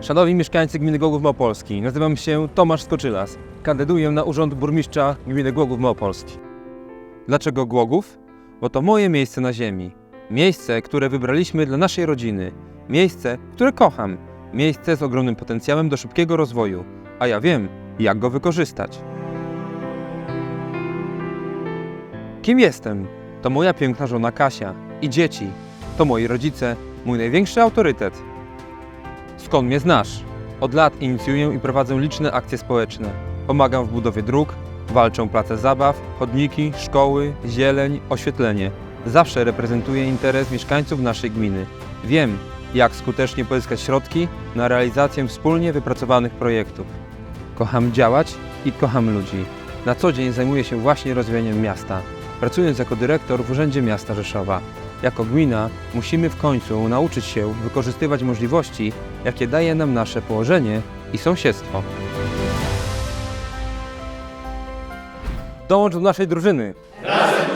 Szanowni mieszkańcy gminy Głogów Małopolski, nazywam się Tomasz Skoczylas. Kandyduję na urząd burmistrza gminy Głogów Małopolski. Dlaczego Głogów? Bo to moje miejsce na ziemi. Miejsce, które wybraliśmy dla naszej rodziny. Miejsce, które kocham. Miejsce z ogromnym potencjałem do szybkiego rozwoju. A ja wiem, jak go wykorzystać. Kim jestem? To moja piękna żona Kasia i dzieci. To moi rodzice, mój największy autorytet. Skąd mnie znasz? Od lat inicjuję i prowadzę liczne akcje społeczne. Pomagam w budowie dróg, walczę place zabaw, chodniki, szkoły, zieleń, oświetlenie. Zawsze reprezentuję interes mieszkańców naszej gminy. Wiem, jak skutecznie pozyskać środki na realizację wspólnie wypracowanych projektów. Kocham działać i kocham ludzi. Na co dzień zajmuję się właśnie rozwijaniem miasta. Pracując jako dyrektor w Urzędzie Miasta Rzeszowa. Jako gmina musimy w końcu nauczyć się wykorzystywać możliwości, jakie daje nam nasze położenie i sąsiedztwo. Dołącz do naszej drużyny. Razem